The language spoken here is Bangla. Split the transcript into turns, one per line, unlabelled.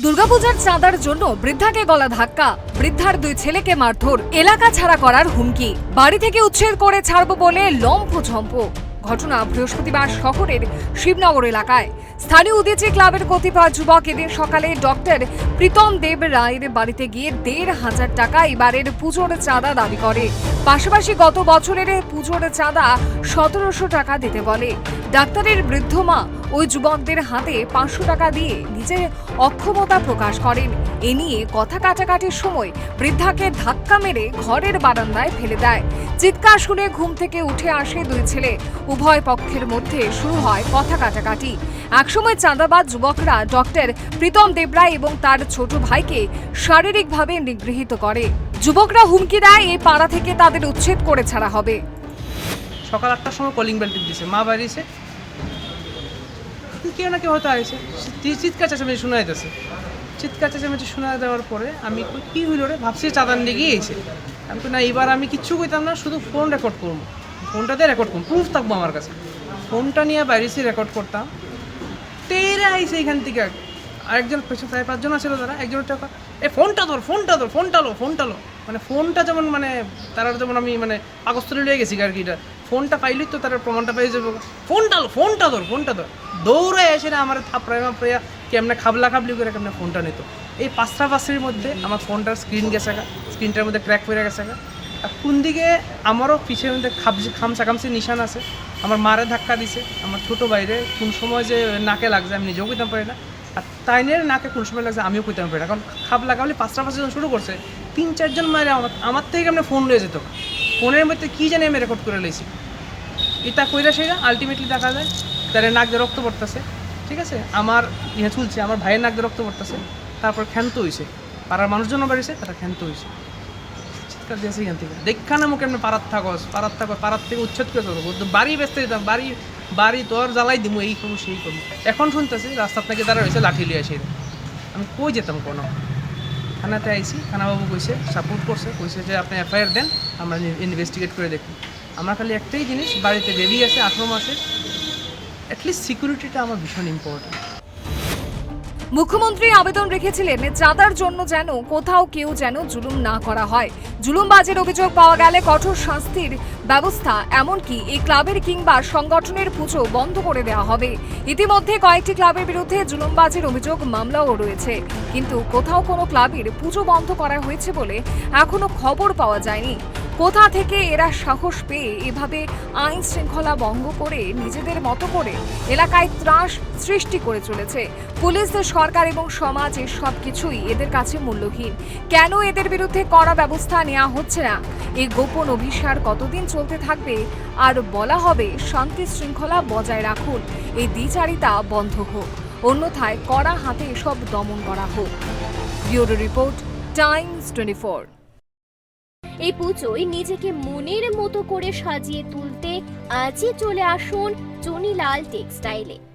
দুর্গাপূজার চাঁদার জন্য বৃদ্ধাকে গলা ধাক্কা, বৃদ্ধার দুই ছেলেকে মারধর, এলাকা ছাড়া করার হুমকি। বাড়ি থেকে উচ্ছেদ করে ছাড়বো বলে লম্ফ ঝম্প। ঘটনা বৃহস্পতিবার শহরের শিবনগর এলাকায়। স্থানীয় উদিচি ক্লাবের কতিপয় যুবক এদিন সকালে ডক্টর প্রীতম দেব রায়ের বাড়িতে গিয়ে দেড় হাজার টাকা এবারের পুজোর চাঁদা দাবি করে। পাশাপাশি গত বছরের পুজোর চাঁদা সতেরোশো টাকা দিতে বলে। ডাক্তারের বৃদ্ধ মা ওই যুবকদের হাতে পাঁচশো টাকা দিয়ে নিজের অক্ষমতা প্রকাশ করেন। এ নিয়ে কথা কাটাকাটির সময় বৃদ্ধাকে ধাক্কা মেরে ঘরের বারান্দায় ফেলে দেয়। চিৎকার শুনে ঘুম থেকে উঠে আসে দুই ছেলে। উভয় পক্ষের মধ্যে শুরু হয় কথা কাটাকাটি। একসময় চাঁদাবাদ যুবকরা ডক্টর প্রীতম দেবরায় এবং তার ছোট ভাইকে শারীরিকভাবে নিগৃহীত করে। যুবকরা হুমকি দেয়, এই পাড়া থেকে তাদের উচ্ছেদ করে ছাড়া হবে।
সকাল আটটার সময় কলিং বেল দিছে মা বাড়িছে কেউ না কেউ হয়তো চি- চিৎকার চেঁচামেচি শোনা যাইতেছে চিৎকার চেঁচামেচি শোনা দেওয়ার পরে আমি কি হইল রে? ভাবছি চাঁদান লেগে গিয়েছে আমি তো না এবার আমি কিচ্ছু কইতাম না, শুধু ফোন রেকর্ড করব। ফোনটাতে রেকর্ড করব প্রুফ থাকব আমার কাছে। ফোনটা নিয়ে বাইরেছি রেকর্ড করতাম। তেরে আইছে এখান থেকে। আরেকজন পেছনে চার পাঁচজন আছিল তারা। একজন টাকা এ, ফোনটা ধর ফোনটা ধর, ফোনটা লো ফোনটা লো। মানে ফোনটা যেমন মানে তারা যেমন আমি মানে তুলে লিয়ে গেছি আর কি এটা। ফোনটা পাইলেই তো তার প্রমাণটা পেয়ে যাব। ফোনটা ফোনটা ধর ফোনটা ধর। দৌড়ে এসে না আমার থাপড়াই মাপড়াইয়া কেমনে খাবলা খাবলি করে কেমনে ফোনটা নিত। এই পাঁচটা পাঁচের মধ্যে আমার ফোনটার স্ক্রিন গেছে স্ক্রিনটার মধ্যে ক্র্যাক পড়ে গেছে কোন দিকে আমারও পিছের মধ্যে খাবজি খামসা খামসি নিশান আছে, আমার মারে ধাক্কা দিছে, আমার ছোট বাইরে কোন সময় যে নাকে লাগছে, আমি নিজেও কইতাম পারি না। আর তাইনের নাকে কোন সময় লাগছে, আমিও কইতাম পারি না। কারণ খাপ লাগাবলে পাঁচটা পাঁচটা জন শুরু করছে, তিন, চারজন মায়ের আমার আমার থেকে কেমন ফোন রয়ে যেত ফোনের মধ্যে কী জানি আমি রেকর্ড করে লইছি। এটা কইরা সেটা আলটিমেটলি দেখা যায়, তার নাক দিয়ে রক্ত পড়তেছে, ঠিক আছে? আমার ইয়ে চলছে, আমার ভাইয়ের নাক দিয়ে রক্ত পড়তেছে, তারপর ক্ষান্ত হইছে। পাড়ার মানুষজন বাড়িছে, তারা ক্ষান্ত হইছে। চিৎকার দিয়েছে এখান থেকে। দেখা না মুখে পাড়ার থাকস, পাড়ার থাকো পাড়ার থেকে উচ্ছেদ করে দেবো বাড়ি বেচতে দিতাম বাড়ি বাড়ি তোর জ্বালাই দিমু, এই করব, সেই করব। এখন শুনতেছি রাস্তা থেকে তারা হয়েছে লাঠি লিয়ে এসে। আমি কই যেতাম কোনো? থানাতে আইছি, থানাবাবু কইছে সাপোর্ট করছে। কইছে যে, আপনি এফআইআর দেন, আমরা ইনভেস্টিগেট করে দেখি আমার খালি একটাই জিনিস, বাড়িতে বেবি আছে আঠেরো মাসের অ্যাটলিস্ট সিকিউরিটিটা আমার ভীষণ ইম্পর্টেন্ট
মুখ্যমন্ত্রী আবেদন রেখেছিলেন চাঁদার জন্য যেন কোথাও কেউ যেন জুলুম না করা হয়। জুলুমবাজের অভিযোগ পাওয়া গেলে কঠোর শাস্তির ব্যবস্থা, এমনকি এই ক্লাবের কিংবা সংগঠনের পুজো বন্ধ করে দেওয়া হবে। ইতিমধ্যে কয়েকটি ক্লাবের বিরুদ্ধে জুলুমবাজের অভিযোগ মামলাও রয়েছে। কিন্তু কোথাও কোনো ক্লাবের পুজো বন্ধ করা হয়েছে বলে এখনও খবর পাওয়া যায়নি। কোথা থেকে এরা সাহস পেয়ে এভাবে আইন শৃঙ্খলা ভঙ্গ করে নিজেদের মতো করে এলাকায় ত্রাস সৃষ্টি করে চলেছে? পুলিশ, সরকার এবং সমাজ সব কিছুই এদের কাছে মূল্যহীন। কেন এদের বিরুদ্ধে কড়া ব্যবস্থা নেওয়া হচ্ছে না? এই গোপন অভিসার কতদিন চলতে থাকবে? আর বলা হবে, শান্তি শৃঙ্খলা বজায় রাখুন। এই দ্বিচারিতা বন্ধ হোক। অন্যথায় কড়া হাতে এসব দমন করা হোক। ব্যুরো রিপোর্ট, টাইমস টোয়েন্টি
এই পুজোয় নিজেকে মনের মতো করে সাজিয়ে তুলতে আজই চলে আসুন চনিলাল টেক্সটাইলে।